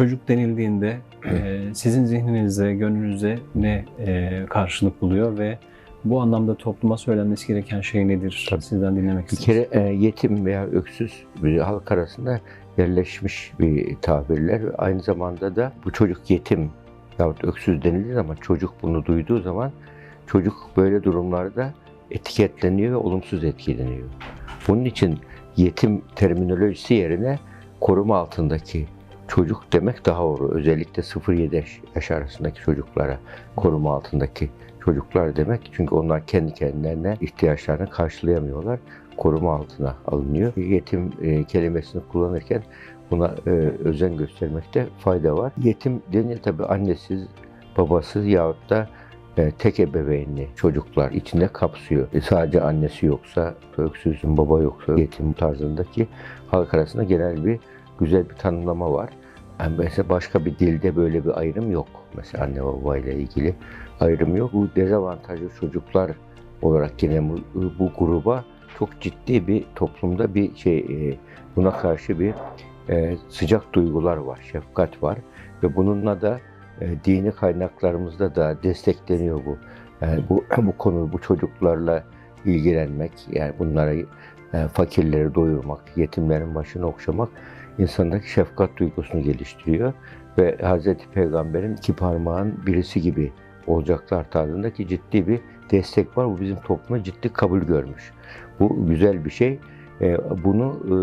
çocuk denildiğinde e, sizin zihninizde, gönlünüzde ne e, karşılık buluyor ve bu anlamda topluma söylenmesi gereken şey nedir? Tabii. Sizden dinlemek Bir isteriz. kere e, yetim veya öksüz bir halk arasında yerleşmiş bir tabirler. Aynı zamanda da bu çocuk yetim yahut öksüz denilir ama çocuk bunu duyduğu zaman çocuk böyle durumlarda etiketleniyor ve olumsuz etkileniyor. Bunun için yetim terminolojisi yerine koruma altındaki çocuk demek daha doğru. Özellikle 0-7 yaş, arasındaki çocuklara koruma altındaki çocuklar demek. Çünkü onlar kendi kendilerine ihtiyaçlarını karşılayamıyorlar. Koruma altına alınıyor. Yetim e, kelimesini kullanırken buna e, özen göstermekte fayda var. Yetim denir tabii annesiz, babasız yahut da e, tek ebeveynli çocuklar içinde kapsıyor. E, sadece annesi yoksa, öksüzün baba yoksa yetim tarzındaki halk arasında genel bir güzel bir tanımlama var. Yani mesela başka bir dilde böyle bir ayrım yok. Mesela anne baba ile ilgili ayrım yok. Bu dezavantajlı çocuklar olarak yine bu, bu gruba çok ciddi bir toplumda bir şey e, buna karşı bir e, sıcak duygular var, şefkat var ve bununla da e, dini kaynaklarımızda da destekleniyor bu. Yani bu bu konu bu çocuklarla ilgilenmek, yani bunlara fakirleri doyurmak, yetimlerin başını okşamak insandaki şefkat duygusunu geliştiriyor ve Hz. Peygamber'in iki parmağın birisi gibi olacaklar tarzındaki ciddi bir destek var. Bu bizim topluma ciddi kabul görmüş. Bu güzel bir şey. E, Bunu e,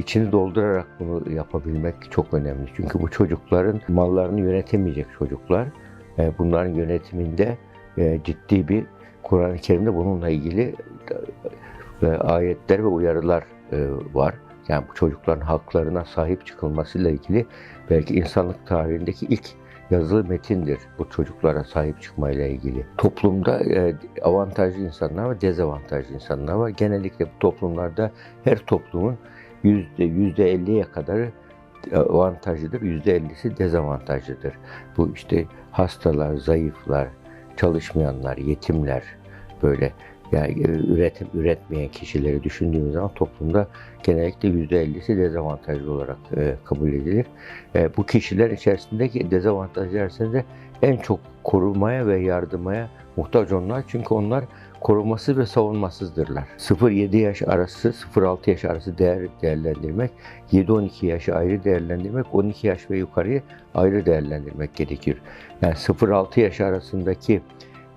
içini doldurarak bunu yapabilmek çok önemli. Çünkü bu çocukların mallarını yönetemeyecek çocuklar. E, Bunların yönetiminde e, ciddi bir Kur'an-ı Kerim'de bununla ilgili e, ayetler ve uyarılar var. Yani bu çocukların haklarına sahip çıkılmasıyla ilgili belki insanlık tarihindeki ilk yazılı metindir bu çocuklara sahip çıkmayla ilgili. Toplumda e, avantajlı insanlar ve dezavantajlı insanlar var. Genellikle bu toplumlarda her toplumun yüzde yüzde elliye kadar avantajlıdır, yüzde ellisi dezavantajlıdır. Bu işte hastalar, zayıflar, çalışmayanlar, yetimler böyle yani e, üretim üretmeyen kişileri düşündüğümüz zaman toplumda genellikle yüzde ellisi dezavantajlı olarak e, kabul edilir. E, bu kişiler içerisindeki dezavantajlar arasında en çok korumaya ve yardımaya muhtaç onlar. Çünkü onlar korumasız ve savunmasızdırlar. 0-7 yaş arası, 0-6 yaş arası değer değerlendirmek, 7-12 yaşı ayrı değerlendirmek, 12 yaş ve yukarıyı ayrı değerlendirmek gerekir. Yani 0-6 yaş arasındaki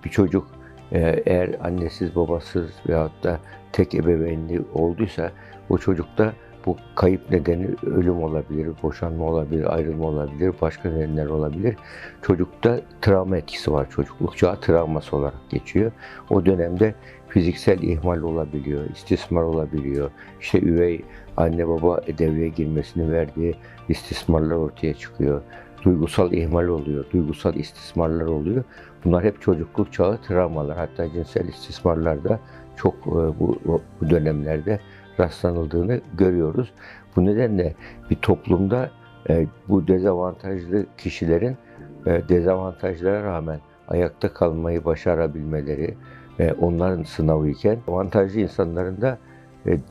bir çocuk eğer annesiz, babasız veyahut da tek ebeveynli olduysa o çocukta bu kayıp nedeni ölüm olabilir, boşanma olabilir, ayrılma olabilir, başka nedenler olabilir. Çocukta travma etkisi var. Çocukluk çağı travması olarak geçiyor. O dönemde fiziksel ihmal olabiliyor, istismar olabiliyor. İşte üvey anne baba devreye girmesini verdiği istismarlar ortaya çıkıyor. Duygusal ihmal oluyor, duygusal istismarlar oluyor. Bunlar hep çocukluk çağı travmalar. Hatta cinsel istismarlar da çok e, bu, bu dönemlerde rastlanıldığını görüyoruz. Bu nedenle bir toplumda e, bu dezavantajlı kişilerin e, dezavantajlara rağmen ayakta kalmayı başarabilmeleri onların sınavı iken avantajlı insanların da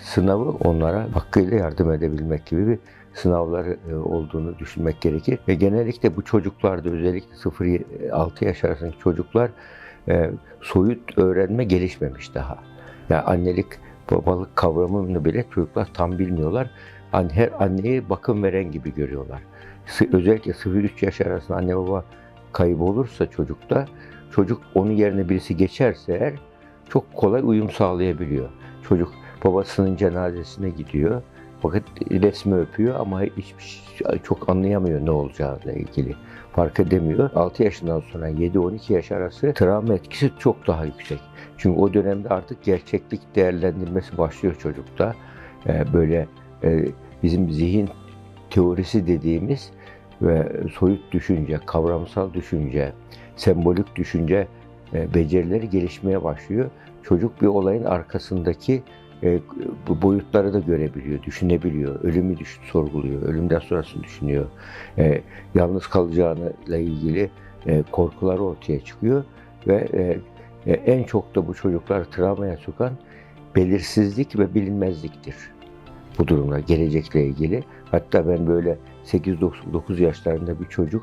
sınavı onlara hakkıyla yardım edebilmek gibi bir sınavları e, olduğunu düşünmek gerekir. Ve genellikle bu çocuklarda özellikle 0-6 yaş arasındaki çocuklar e, soyut öğrenme gelişmemiş daha. Yani annelik, babalık kavramını bile çocuklar tam bilmiyorlar. Her anneyi bakım veren gibi görüyorlar. Özellikle 0-3 yaş arasında anne baba kaybı olursa çocukta, çocuk onun yerine birisi geçerse eğer çok kolay uyum sağlayabiliyor. Çocuk babasının cenazesine gidiyor. Fakat resmi öpüyor ama hiçbir şey, çok anlayamıyor ne olacağıyla ilgili. Fark edemiyor. 6 yaşından sonra 7-12 yaş arası travma etkisi çok daha yüksek. Çünkü o dönemde artık gerçeklik değerlendirmesi başlıyor çocukta. Ee, böyle e, bizim zihin teorisi dediğimiz ve soyut düşünce, kavramsal düşünce, sembolik düşünce e, becerileri gelişmeye başlıyor. Çocuk bir olayın arkasındaki e, boyutları da görebiliyor, düşünebiliyor, ölümü düşün, sorguluyor, ölümden sonrasını düşünüyor. E, yalnız kalacağıyla ilgili e, korkular ortaya çıkıyor ve e, en çok da bu çocukları travmaya sokan belirsizlik ve bilinmezliktir. bu durumda gelecekle ilgili. Hatta ben böyle 8-9 yaşlarında bir çocuk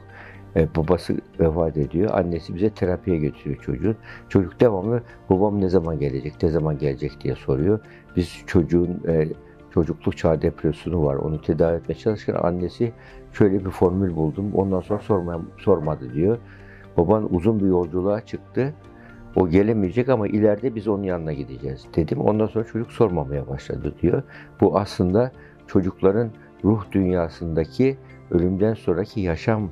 e, babası vefat ediyor. Annesi bize terapiye götürüyor çocuğun. Çocuk devamlı babam ne zaman gelecek, ne zaman gelecek diye soruyor. Biz çocuğun e, çocukluk çağı depresyonu var. Onu tedavi etmeye çalışırken annesi şöyle bir formül buldum. Ondan sonra sorma, sormadı diyor. Baban uzun bir yolculuğa çıktı. O gelemeyecek ama ileride biz onun yanına gideceğiz dedim. Ondan sonra çocuk sormamaya başladı diyor. Bu aslında çocukların ruh dünyasındaki ölümden sonraki yaşam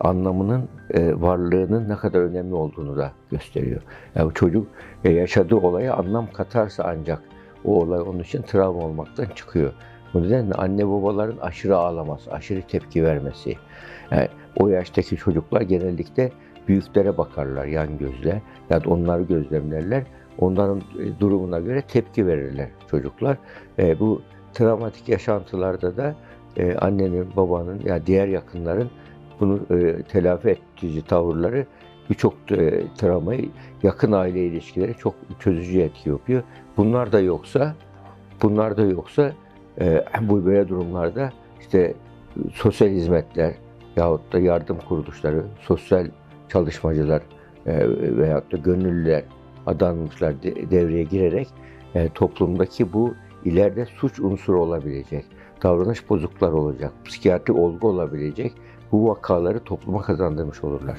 anlamının e, varlığının ne kadar önemli olduğunu da gösteriyor. Yani çocuk e, yaşadığı olaya anlam katarsa ancak o olay onun için travma olmaktan çıkıyor. Bu nedenle anne babaların aşırı ağlaması, aşırı tepki vermesi. Yani o yaştaki çocuklar genellikle büyüklere bakarlar yan gözle ya da onları gözlemlerler. Onların e, durumuna göre tepki verirler çocuklar. E, bu travmatik yaşantılarda da e, annenin, babanın ya yani diğer yakınların bunu e, telafi edici tavırları birçok e, travmayı yakın aile ilişkileri çok çözücü etki yapıyor. Bunlar da yoksa bunlar da yoksa e, bu böyle durumlarda işte sosyal hizmetler yahut da yardım kuruluşları, sosyal çalışmacılar e, veyahut da gönüllüler, adanmışlar de, devreye girerek e, toplumdaki bu ileride suç unsuru olabilecek, davranış bozuklar olacak, psikiyatri olgu olabilecek bu vakaları topluma kazandırmış olurlar.